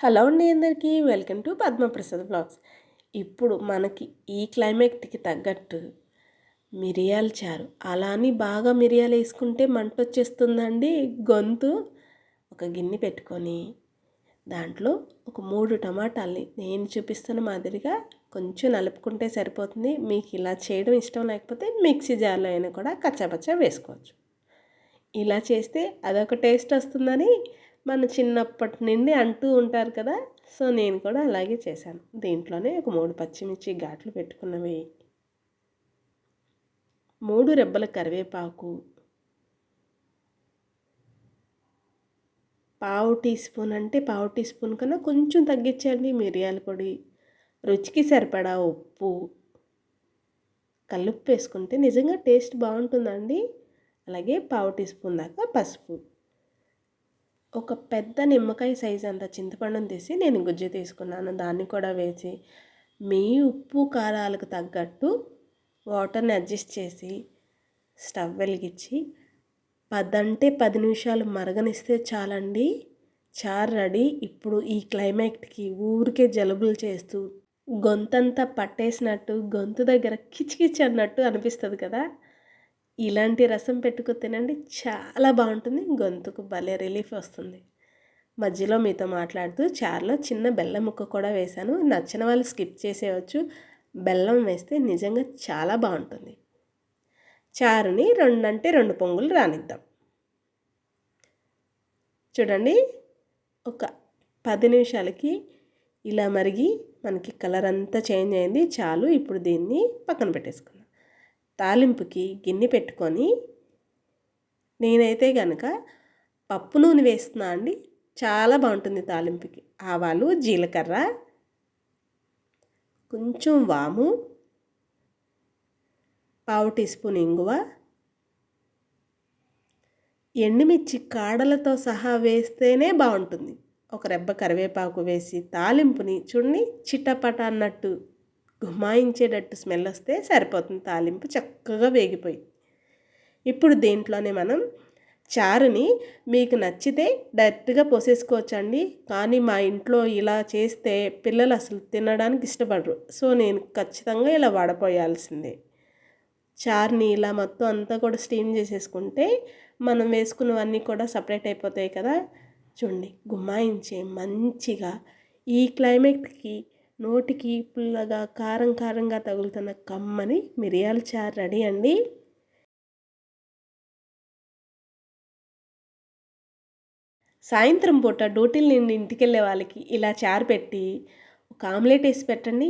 Hello అండి అందరికీ welcome to Padma Prasad blogs ఇప్పుడు మనకి ఈ క్లైమేట్కి తగ్గట్టు మిరియాలు చారు. అలా అని బాగా మిరియాలు వేసుకుంటే మంట వచ్చేస్తుందండి గొంతు ఒక గిన్నె పెట్టుకొని దాంట్లో ఒక మూడు టమాటాలని నేను చూపిస్తున్న మాదిరిగా కొంచెం నలుపుకుంటే సరిపోతుంది. మీకు ఇలా చేయడం ఇష్టం లేకపోతే మిక్సీ జార్లో అయినా కూడా కచ్చాపచ్చా వేసుకోవచ్చు. ఇలా చేస్తే అదొక టేస్ట్ వస్తుందని మన చిన్నప్పటి నుండి అంటూ ఉంటారు కదా సో నేను కూడా అలాగే చేశాను. దీంట్లోనే ఒక మూడు పచ్చిమిర్చి ఘాట్లు పెట్టుకున్నవి. మూడు రెబ్బల కరివేపాకు. పావు టీ స్పూన్ అంటే పావు టీ స్పూన్ కన్నా కొంచెం తగ్గించండి మిరియాల పొడి. రుచికి సరిపడా ఉప్పు. కల్లుప్పు వేసుకుంటే నిజంగా టేస్ట్ బాగుంటుందండి. అలాగే పావు టీ స్పూన్ దాకా పసుపు. ఒక పెద్ద నిమ్మకాయ సైజ్ అంత చింతపండును తీసి నేను గుజ్జు తీసుకున్నాను. దాన్ని కూడా వేసి మీ ఉప్పు కారాలకు తగ్గట్టు వాటర్ని అడ్జస్ట్ చేసి స్టవ్ వెలిగించి పదంటే పది నిమిషాలు మరగనిస్తే చాలండి. చారు రెడీ. ఇప్పుడు ఈ క్లైమేట్కి ఊరికే జలుబులు చేస్తూ గొంతంతా పట్టేసినట్టు గొంతు దగ్గర కిచకిచ్ అన్నట్టు అనిపిస్తుంది కదా? ఇలాంటి రసం పెట్టుకుని తినండి. చాలా బాగుంటుంది. గొంతుకు భలే రిలీఫ్ వస్తుంది. మధ్యలో మీతో మాట్లాడుతూ చారులో చిన్న బెల్లం ముక్క కూడా వేశాను. నచ్చిన వాళ్ళు స్కిప్ చేసేయచ్చు. బెల్లం వేస్తే నిజంగా చాలా బాగుంటుంది. చారుని రెండంటే రెండు పొంగులు రానిద్దాం. చూడండి. ఒక పది నిమిషాలకి ఇలా మరిగి మనకి కలర్ అంతా చేంజ్ అయింది. చాలు ఇప్పుడు దీన్ని పక్కన పెట్టేసుకుందాం. తాలింపుకి గిన్నె పెట్టుకొని నేనైతే కనుక పప్పు నూనె వేస్తున్నా అండి. చాలా బాగుంటుంది తాలింపుకి. ఆవాలు జీలకర్ర కొంచెం వాము పావు టీ స్పూన్ ఇంగువ ఎండుమిర్చి కాడలతో సహా వేస్తేనే బాగుంటుంది. ఒక రెబ్బ కరివేపాకు వేసి తాలింపుని చూడండి చిట్టపట అన్నట్టు గుమాయించేటట్టు స్మెల్ వస్తే సరిపోతుంది తాలింపు చక్కగా వేగిపోయింది ఇప్పుడు దీంట్లోనే మనం చారుని మీకు నచ్చితే డైరెక్ట్గా పోసేసుకోవచ్చండి. కానీ మా ఇంట్లో ఇలా చేస్తే పిల్లలు అసలు తినడానికి ఇష్టపడరు. సో నేను ఖచ్చితంగా ఇలా వాడపోయాల్సిందే. చారుని ఇలా మొత్తం అంతా కూడా స్టీమ్ చేసేసుకుంటే మనం వేసుకున్నవన్నీ కూడా సపరేట్ అయిపోతాయి కదా. చూడండి గుమ్మాయించే మంచిగా ఈ క్లైమేట్కి నోటికి పుల్లగా కారం కారంగా తగులుతున్న కమ్మని మిరియాల చారు రెడీ అండి. సాయంత్రం పూట డ్యూటీలు నిండి ఇంటికి వెళ్ళే వాళ్ళకి ఇలా చారు పెట్టి ఒక ఆమ్లెట్ వేసి పెట్టండి.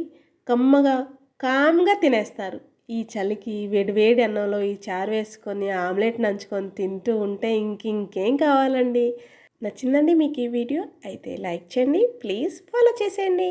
కమ్మగా కామ్గా తినేస్తారు. ఈ చలికి వేడి వేడి అన్నంలో ఈ చారు వేసుకొని ఆమ్లెట్ నంచుకొని తింటూ ఉంటే ఇంక ఇంకేం కావాలండి? నచ్చిందండి మీకు ఈ వీడియో? అయితే లైక్ చేయండి. ప్లీజ్ ఫాలో చేసేయండి.